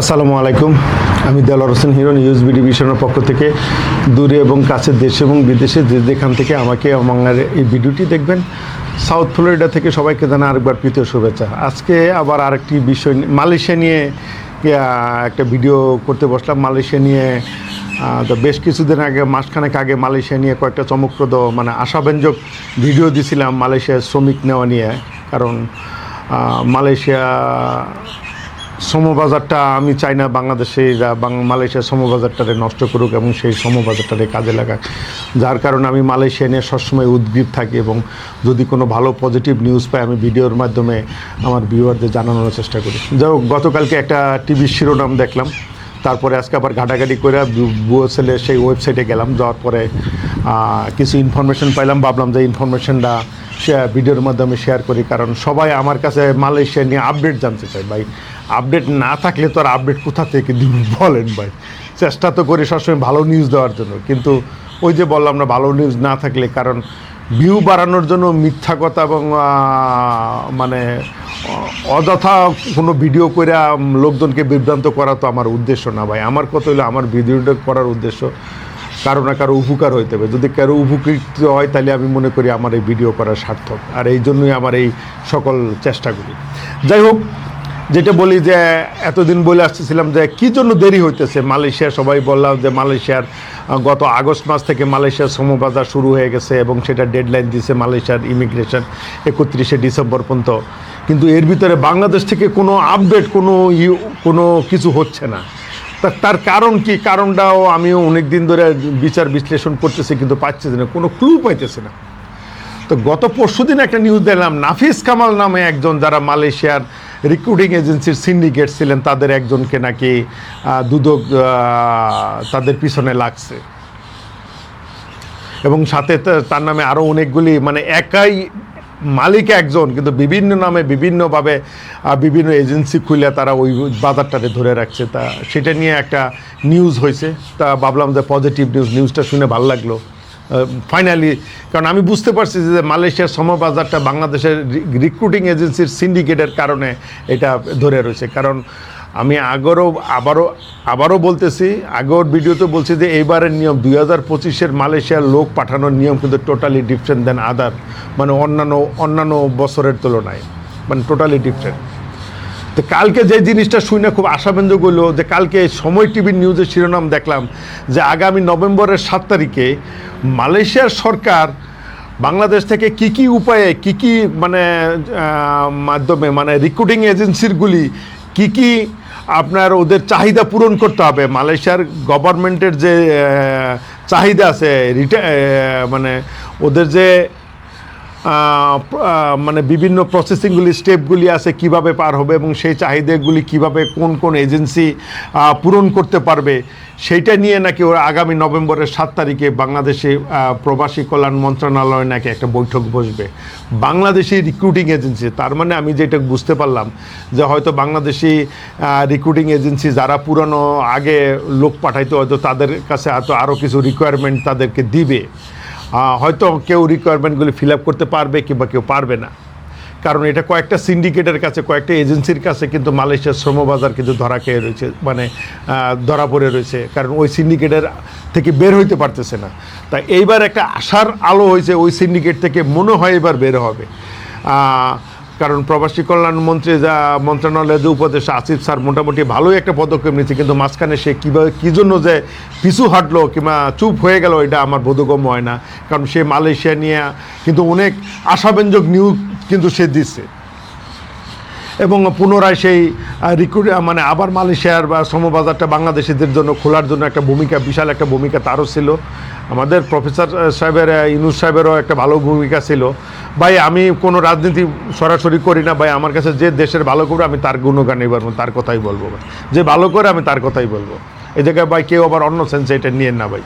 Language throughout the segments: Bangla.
আসসালামু আলাইকুম। আমি Delar Hossain Hero News BD ভিশনের পক্ষ থেকে দূরে এবং কাছের দেশে এবং বিদেশে যে যেখান থেকে আমাকে আমার এই ভিডিওটি দেখবেন সাউথ ফ্লোরিডা থেকে সবাইকে জানা আরেকবার প্রীতীয় শুভেচ্ছা। আজকে আবার আরেকটি বিষয় মালয়েশিয়া নিয়ে একটা ভিডিও করতে বসলাম। মালয়েশিয়া নিয়ে তো বেশ কিছুদিন আগে, মাসখানেক আগে মালয়েশিয়া নিয়ে কয়েকটা চমকপ্রদ মানে আশাব্যঞ্জক ভিডিও দিছিলাম মালয়েশিয়ার শ্রমিক নেওয়া নিয়ে। কারণ মালয়েশিয়া শ্রমবাজারটা আমি চাই না বাংলাদেশে মালয়েশিয়ার সমবাজারটারে নষ্ট করুক এবং সেই সমবাজারটারে কাজে লাগাক। যার কারণে আমি মালয়েশিয়া নিয়ে সবসময় উদ্গ্রীব থাকি এবং যদি কোনো ভালো পজিটিভ নিউজ পাই, আমি ভিডিওর মাধ্যমে আমার ভিউয়ারদের জানানোর চেষ্টা করি। যাই হোক, গতকালকে একটা টিভির শিরোনাম দেখলাম। তারপরে আজকে আবার ঘাটাঘাটি করে বুয়েসেলে সেই ওয়েবসাইটে গেলাম, যাওয়ার পরে কিছু ইনফরমেশন পাইলাম, ভাবলাম যে ইনফরমেশনটা ভিডিওর মাধ্যমে শেয়ার করি, কারণ সবাই আমার কাছে মালয়েশিয়া নিয়ে আপডেট জানতে চায়। ভাই আপডেট না থাকলে তো আর আপডেট কোথা থেকে দিব বলেন ভাই? চেষ্টা তো করি সবসময় ভালো নিউজ দেওয়ার জন্য, কিন্তু ওই যে বললাম না, ভালো নিউজ না থাকলে, কারণ ভিউ বাড়ানোর জন্য মিথ্যা কথা এবং মানে অযথা কোনো ভিডিও করে লোকজনকে বিভ্রান্ত করা তো আমার উদ্দেশ্য না ভাই। আমার কথা হলো আমার ভিডিওটা করার উদ্দেশ্য কারও না কারও উপকার হইতে হবে। যদি কারও উপকৃত হয়, তাহলে আমি মনে করি আমার এই ভিডিও করা সার্থক। আর এই জন্যই আমার এই সকল চেষ্টাগুলি। যাই হোক, যেটা বলি যে, এতদিন বলে আসতেছিলাম যে, কী জন্য দেরি হইতেছে? মালয়েশিয়া, সবাই বললাম যে, মালয়েশিয়ার গত আগস্ট মাস থেকে মালয়েশিয়ার শ্রমবাজার শুরু হয়ে গেছে এবং সেটা ডেডলাইন দিয়েছে মালয়েশিয়ার ইমিগ্রেশন একত্রিশে ডিসেম্বর পর্যন্ত। কিন্তু এর ভিতরে বাংলাদেশ থেকে কোনো আপডেট কোনো কোনো কিছু হচ্ছে না। তা, তার কারণ কি? কারণটাও আমিও অনেক দিন ধরে বিচার বিশ্লেষণ করতেছি, কিন্তু পাচ্ছি না, কোনো ক্লু পাইতেছি না। তো গত পরশু দিন একটা নিউজ দেখলাম, নাফিস কামাল নামে একজন যারা মালয়েশিয়ার রিক্রুটিং এজেন্সির সিন্ডিকেট ছিলেন, তাদের একজনকে নাকি দুদক তাদের পিছনে লাগছে। এবং সাথে তার নামে আরও অনেকগুলি মানে একাই মালিক একজন, কিন্তু বিভিন্ন নামে বিভিন্নভাবে বিভিন্ন এজেন্সি খুলে তারা ওই বাজারটাতে ধরে রাখছে। তা সেটা নিয়ে একটা নিউজ হয়েছে। তা ভাবলাম যে পজিটিভ নিউজ, নিউজটা শুনে ভালো লাগল। ফাইনালি কারণ আমি বুঝতে পারছি যে মালয়েশিয়ার সমবাজারটা বাংলাদেশের রিক্রুটিং এজেন্সির সিন্ডিকেটের কারণে এটা ধরে রয়েছে। কারণ আমি আগরও, আবারও আবারও বলতেছি, আগর ভিডিওতে বলছি যে এইবারের নিয়ম দুই হাজার পঁচিশের মালয়েশিয়ার লোক পাঠানোর নিয়ম কিন্তু টোটালি ডিফারেন্ট দেন আদার মানে অন্যান্য অন্যান্য বছরের তুলনায় মানে টোটালি ডিফারেন্ট তো কালকে যে জিনিসটা শুনে খুব আশাব্যঞ্জক হলো যে কালকে সময় টিভির নিউজের শিরোনাম দেখলাম যে আগামী নভেম্বরের সাত তারিখে মালয়েশিয়ার সরকার বাংলাদেশ থেকে কি কি উপায়ে, কি কি মানে মাধ্যমে মানে রিক্রুটিং এজেন্সিরগুলি কি কি আপনার ওদের চাহিদা পূরণ করতে হবে? মালয়েশিয়ার গভর্নমেন্টের যে চাহিদা আছে মানে ওদের যে মানে বিভিন্ন প্রসেসিংগুলি স্টেপগুলি আছে, কীভাবে পার হবে এবং সেই চাহিদাগুলি কীভাবে কোন কোন এজেন্সি পূরণ করতে পারবে, সেইটা নিয়ে নাকি ওরা আগামী নভেম্বরের সাত তারিখে বাংলাদেশে প্রবাসী কল্যাণ মন্ত্রণালয়ে নাকি একটা বৈঠক বসবে। বাংলাদেশি রিক্রুটিং এজেন্সি তার মানে আমি যেটা বুঝতে পারলাম যে হয়তো বাংলাদেশি রিক্রুটিং এজেন্সি যারা পুরনো, আগে লোক পাঠাইতো, হয়তো তাদের কাছে হয়তো আরও কিছু রিকোয়ারমেন্ট তাদেরকে দিবে। হয়তো কেউ রিকোয়ারমেন্টগুলি ফিল আপ করতে পারবে কিংবা কেউ পারবে না। কারণ এটা কয়েকটা সিন্ডিকেটের কাছে, কয়েকটা এজেন্সির কাছে কিন্তু মালয়েশিয়ার শ্রমবাজার কিন্তু ধরা খেয়ে রয়েছে মানে ধরা পড়ে রয়েছে। কারণ ওই সিন্ডিকেটের থেকে বের হইতে পারতেছে না। তাই এইবার একটা আশার আলো হয়েছে ওই সিন্ডিকেট থেকে, মনে হয় এবার বের হবে। কারণ প্রবাসী কল্যাণ মন্ত্রী যা মন্ত্রণালয়ের যে উপদেশ আসিফ স্যার মোটামুটি ভালোই একটা পদক্ষেপ নিয়েছে, কিন্তু মাঝখানে সে কীভাবে কী জন্য যে পিছু হাঁটলো কিংবা চুপ হয়ে গেল, এটা আমার বোধগম্য হয় না। কারণ সে মালয়েশিয়া নিয়ে কিন্তু অনেক আশাব্যঞ্জক নিউজ কিন্তু সে দিচ্ছে। এবং পুনরায় সেই রিক্রুট মানে আবার মালয়েশিয়ার বা শ্রমবাজারটা বাংলাদেশিদের জন্য খোলার জন্য একটা ভূমিকা বিশাল একটা ভূমিকা তারও ছিল। আমাদের প্রফেসর সাহেবের আহ, ইউনুস সাহেবেরও একটা ভালো ভূমিকা ছিল। ভাই আমি কোনো রাজনীতি সরাসরি করি না। ভাই আমার কাছে যে দেশের ভালো করবে আমি তার গুণগানই বলব তার কথাই বলব। ভাই। যে ভালো করে আমি তার কথাই বলব। এই জায়গায় ভাই কেউ আবার অন্য সেন্সে এটা নিয়েন না ভাই।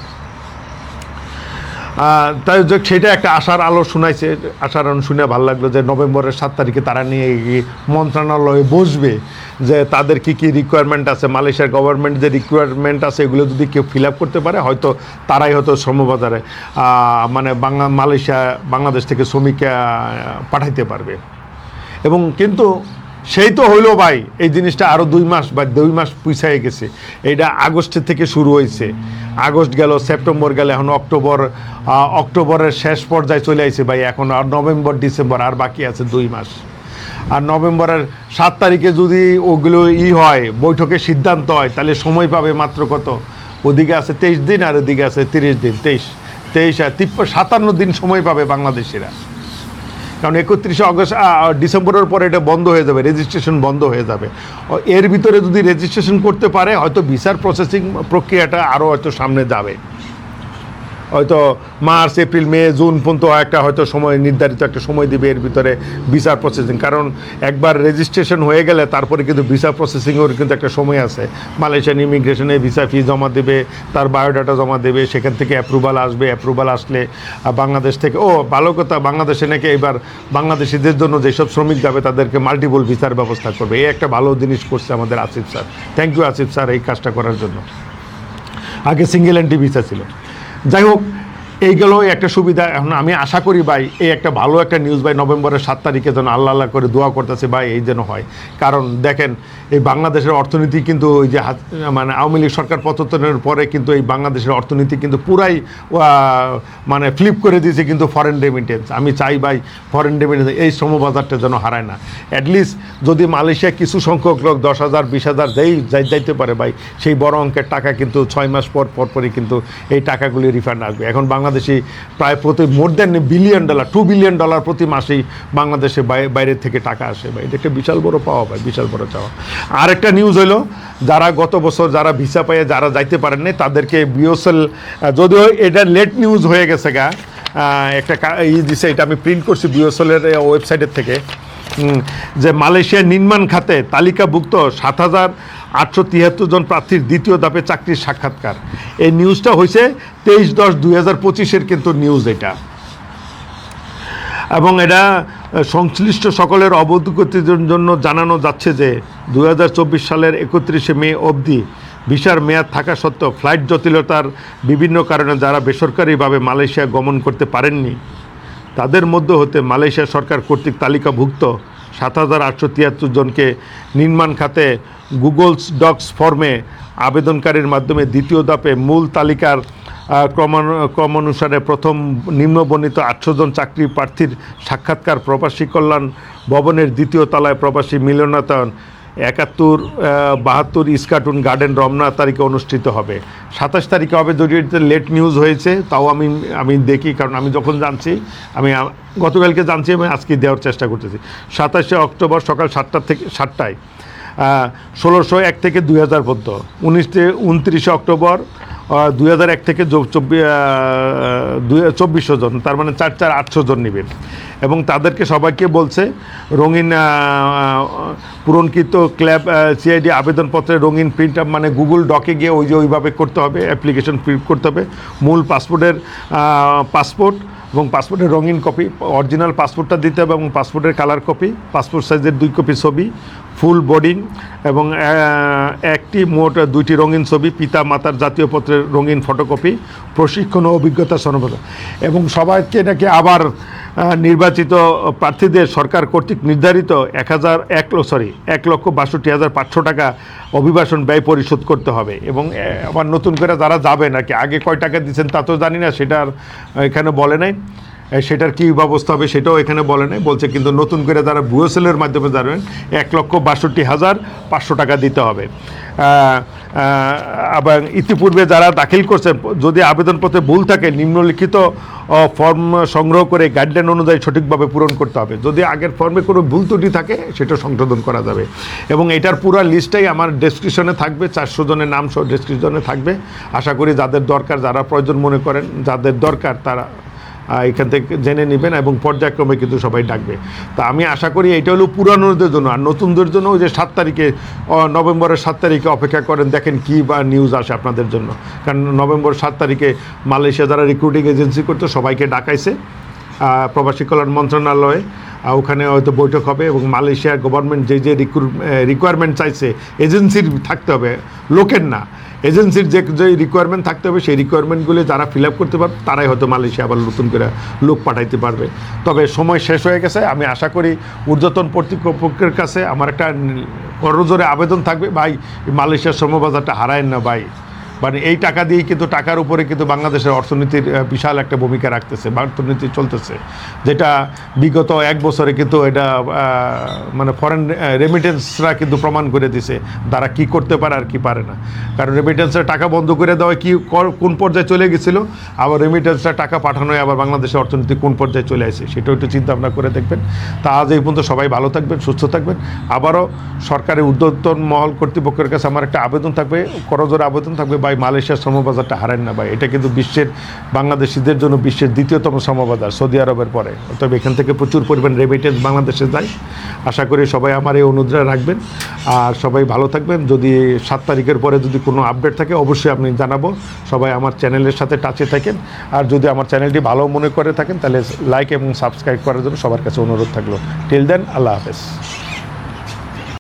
তাই যে সেটা একটা আশার আলো শোনাইছে। আশার আলো শুনে ভালো লাগল যে নভেম্বরের সাত তারিখে তারা নিয়ে গিয়ে মন্ত্রণালয়ে বসবে যে তাদের কি কি রিকোয়ারমেন্ট আছে, মালয়েশিয়ার গভর্নমেন্ট যে রিকোয়ারমেন্ট আছে, এগুলো যদি কেউ ফিল আপ করতে পারে, হয়তো তারাই হয়তো শ্রমবাজারে মানে বাংলা, মালয়েশিয়া, বাংলাদেশ থেকে শ্রমিক পাঠাইতে পারবে। এবং কিন্তু সেই তো হইল ভাই, এই জিনিসটা আরও দুই মাস বা দুই মাস পিছায় গেছে। এইটা আগস্টের থেকে শুরু হয়েছে আগস্ট গেল, সেপ্টেম্বর গেল, এখন অক্টোবর অক্টোবরের শেষ পর্যায়ে চলে আসছে ভাই, এখন আর নভেম্বর, ডিসেম্বর আর বাকি আছে দুই মাস। আর নভেম্বরের সাত তারিখে যদি ওগুলো ই হয় বৈঠকে সিদ্ধান্ত হয়, তাহলে সময় পাবে মাত্র কত? ওদিকে আছে তেইশ দিন আর ওদিকে আছে তিরিশ দিন, তেইশ তেইশ আর তিপ্প, সাতান্ন দিন সময় পাবে বাংলাদেশিরা। কারণ একত্রিশে অগস্ট ডিসেম্বরের পরে এটা বন্ধ হয়ে যাবে রেজিস্ট্রেশন বন্ধ হয়ে যাবে। এর ভিতরে যদি রেজিস্ট্রেশন করতে পারে, হয়তো ভিসার প্রসেসিং প্রক্রিয়াটা আরও হয়তো সামনে যাবে। হয়তো মার্চ, এপ্রিল, মে, জুন পর্যন্ত একটা হয়তো সময়, নির্ধারিত একটা সময় দিবে এর ভিতরে ভিসা প্রসেসিং কারণ একবার রেজিস্ট্রেশন হয়ে গেলে তারপরে কিন্তু ভিসা প্রসেসিংয়ের কিন্তু একটা সময় আছে। মালয়েশিয়ান ইমিগ্রেশনে ভিসা ফি জমা দেবে, তার বায়োডাটা জমা দেবে, সেখান থেকে অ্যাপ্রুভাল আসবে অ্যাপ্রুভাল আসলে বাংলাদেশ থেকে ও, ভালো কথা, বাংলাদেশে নাকি এবার বাংলাদেশিদের জন্য যেসব শ্রমিক যাবে, তাদেরকে মাল্টিপল ভিসার ব্যবস্থা করবে। এই একটা ভালো জিনিস করছে আমাদের Asif sir. Thank you Asif sir, এই কাজটা করার জন্য। আগে সিঙ্গেল এন্ট্রি ভিসা ছিল। যাই হোক এইগুলো একটা সুবিধা। এখন আমি আশা করি ভাই, এই একটা ভালো একটা নিউজ ভাই, নভেম্বরের সাত তারিখে যেন আল্লাহ আল্লাহ করে দোয়া করতেছে ভাই, এই যেন হয়। কারণ দেখেন, এই বাংলাদেশের অর্থনীতি কিন্তু ওই যে মানে আওয়ামী লীগ সরকার পতনের পরে কিন্তু এই বাংলাদেশের অর্থনীতি কিন্তু পুরাই মানে ফ্লিপ করে দিয়েছে কিন্তু ফরেন রেমিটেন্স আমি চাই ভাই ফরেন রেমিটেন্স এই শ্রমবাজারটা যেন হারায় না। অ্যাটলিস্ট যদি মালয়েশিয়া কিছু সংখ্যক লোক, দশ হাজার, বিশ হাজার, যেই যাই যাইতে পারে ভাই, সেই বড় অঙ্কের টাকা কিন্তু ছয় মাস পর পর পরই কিন্তু এই টাকাগুলি রিফান্ড আসবে। এখন বাংলাদেশি প্রায় প্রতি more than billion dollar two billion dollar প্রতি মাসেই বাংলাদেশে বাই- বাইরের থেকে টাকা আসে বা এটা একটা বিশাল বড় পাওয়া ভাই, বিশাল বড় চাওয়া। আর একটা নিউজ হলো যারা গত বছর যারা ভিসা পেয়ে যারা যাইতে পারেননি, তাদেরকে বিওসেল যদিও এটা লেট নিউজ হয়ে গেছে গা একটা ই দিছে, এটা আমি প্রিন্ট করছি বিওসেলের ওয়েবসাইটের থেকে। যে মালয়েশিয়ার নির্মাণ খাতে তালিকাভুক্ত সাত হাজার আটশো তিয়াত্তর জন প্রার্থীর দ্বিতীয় ধাপে চাকরির সাক্ষাৎকার। এই নিউজটা হয়েছে তেইশ দশ দুই হাজার পঁচিশের কিন্তু নিউজ এটা। এবং এটা সংশ্লিষ্ট সকলের অবগতির জন্য জানানো যাচ্ছে যে দুই হাজার চব্বিশ সালের একত্রিশে মে অবধি ভিসার মেয়াদ থাকা সত্ত্বেও ফ্লাইট জটিলতার বিভিন্ন কারণে যারা বেসরকারিভাবে মালয়েশিয়া গমন করতে পারেননি তাদের মধ্যে হতে মালয়েশিয়া সরকার কর্তৃক তালিকাভুক্ত সাত হাজার আটশো তিয়াত্তর জনকে নির্মাণ খাতে গুগলস ডক্স ফর্মে আবেদনকারীর মাধ্যমে দ্বিতীয় ধাপে মূল তালিকার ক্রমানুসারে প্রথম নিম্নবর্ণিত আটশো জন চাকরি প্রার্থীর সাক্ষাৎকার প্রবাসী কল্যাণ ভবনের দ্বিতীয় তলায় প্রবাসী মিলনায়তন একাত্তর বাহাত্তর ইস্কাটুন গার্ডেন রমনা তারিখে অনুষ্ঠিত হবে। সাতাশ তারিখে হবে যদি লেট নিউজ হয়েছে, তাও আমি আমি দেখি, কারণ আমি যখন জানছি, আমি গতকালকে জানছি, আমি আজকে দেওয়ার চেষ্টা করতেছি। সাতাশে অক্টোবর সকাল সাতটা থেকে, সাতটায়। ষোলোশো এক থেকে দুই হাজার পর্যন্ত। উনিশে উনত্রিশে অক্টোবর দুই হাজার এক থেকে চব্বিশশো জন, তার মানে চার চার আটশো জন নেবেন। এবং তাদেরকে সবাইকে বলছে, রঙিন পূরণকৃত ক্ল্যাব সিআইডি আবেদনপত্রে রঙিন প্রিন্ট মানে গুগল ডকে গিয়ে ওই যে ওইভাবে করতে হবে অ্যাপ্লিকেশন প্রিন্ট করতে হবে। মূল পাসপোর্টের পাসপোর্ট এবং পাসপোর্টের রঙিন কপি অরিজিনাল পাসপোর্টটা দিতে হবে এবং পাসপোর্টের কালার কপি পাসপোর্ট সাইজের দুই কপি ছবি ফুল বোর্ডিং এবং একটি মোট দুইটি রঙিন ছবি, পিতা মাতার জাতীয় পত্রের রঙিন ফটোকপি, প্রশিক্ষণ ও অভিজ্ঞতা সনদ। এবং সবাইকে নাকি আবার নির্বাচিত প্রার্থীদের সরকার কর্তৃক নির্ধারিত এক হাজার এক সরি এক লক্ষ বাষট্টি হাজার পাঁচশো টাকা অভিবাসন ব্যয় পরিশোধ করতে হবে। এবং আবার নতুন করে যারা যাবে নাকি, আগে কয় টাকা দিচ্ছেন তা তো জানি না সেটা এখানে বলে নাই। সেটার কী ব্যবস্থা হবে সেটাও এখানে বলে নাই। বলছে কিন্তু নতুন করে যারা বুয়েসেলের মাধ্যমে যাবেন এক লক্ষ বাষট্টি হাজার পাঁচশো টাকা দিতে হবে। আবার ইতিপূর্বে যারা দাখিল করছে, যদি আবেদনপত্রে ভুল থাকে, নিম্নলিখিত ফর্ম সংগ্রহ করে গাইডলাইন অনুযায়ী সঠিকভাবে পূরণ করতে হবে। যদি আগের ফর্মে কোনো ভুল ত্রুটি থাকে, সেটা সংশোধন করা যাবে। এবং এটার পুরো লিস্টটাই আমার ডেসক্রিপশনে থাকবে, চারশো জনের নাম সহ ডেসক্রিপশনে থাকবে। আশা করি যাদের দরকার, যারা প্রয়োজন মনে করেন, যাদের দরকার তারা এখান থেকে জেনে নেবেন এবং পর্যায়ক্রমে কিন্তু সবাই ডাকবে। তা আমি আশা করি এটা হলো পুরানোদের জন্য। আর নতুনদের জন্য ওই যে সাত তারিখে নভেম্বরের সাত তারিখে অপেক্ষা করেন, দেখেন কি বা নিউজ আসে আপনাদের জন্য। কারণ নভেম্বর সাত তারিখে মালয়েশিয়া যারা রিক্রুটিং এজেন্সি করতো, সবাইকে ডাকাইছে। প্রবাসী কল্যাণ মন্ত্রণালয়ে। ওখানে হয়তো বৈঠক হবে এবং মালয়েশিয়ার গভর্নমেন্ট যে যে রিকোয়ারমেন্ট চাইছে এজেন্সির থাকতে হবে, লোকের না। এজেন্সির যে যে রিকোয়ারমেন্ট থাকতে হবে, সেই রিকোয়ারমেন্টগুলি যারা ফিল আপ করতে পারবে, তারাই হয়তো মালয়েশিয়া আবার নতুন করে লোক পাঠাইতে পারবে। তবে সময় শেষ হয়ে গেছে, আমি আশা করি ঊর্ধ্বতন কর্তৃপক্ষের কাছে আমার একটা করজোরে আবেদন থাকবে, ভাই, মালয়েশিয়ার শ্রমবাজারটা হারায়েন না, ভাই। মানে এই টাকা দিয়েই কিন্তু টাকার উপরে কিন্তু বাংলাদেশের অর্থনীতির বিশাল একটা ভূমিকা রাখতেছে বা অর্থনীতি চলতেছে। যেটা বিগত এক বছরে কিন্তু এটা মানে ফরেন রেমিটেন্সরা কিন্তু প্রমাণ করে দিছে, তারা কি করতে পারে আর কি পারে না। কারণ রেমিটেন্সের টাকা বন্ধ করে দেওয়া কি কোন পর্যায়ে চলে গেছিল? আবার রেমিটেন্সরা টাকা পাঠানোয় আবার বাংলাদেশের অর্থনীতি কোন পর্যায়ে চলে আসে, সেটাও একটু চিন্তা ভাবনা করে দেখবেন। তা আজ এই পর্যন্ত সবাই ভালো থাকবেন, সুস্থ থাকবেন। আবারও সরকারের উদ্যোতন মহল কর্তৃপক্ষের কাছে আমার একটা আবেদন থাকবে করজোর আবেদন থাকবে ভাই, মালয়েশিয়ার শ্রমবাজারটা হারেন না ভাই। এটা কিন্তু বিশ্বের, বাংলাদেশিদের জন্য বিশ্বের দ্বিতীয়তম শ্রমবাজার, সৌদি আরবের পরে। তবে এখান থেকে প্রচুর পরিমাণ রেমিটেন্স বাংলাদেশে যায়। আশা করি সবাই আমার এই অনুদ্রা রাখবেন। আর সবাই ভালো থাকবেন। যদি সাত তারিখের পরে যদি কোনো আপডেট থাকে, অবশ্যই আপনি জানাব। সবাই আমার চ্যানেলের সাথে টাচে থাকেন। আর যদি আমার চ্যানেলটি ভালো মনে করে থাকেন, তাহলে লাইক এবং সাবস্ক্রাইব করার জন্য সবার কাছে অনুরোধ থাকল। টিল দেন আল্লাহ হাফেজ।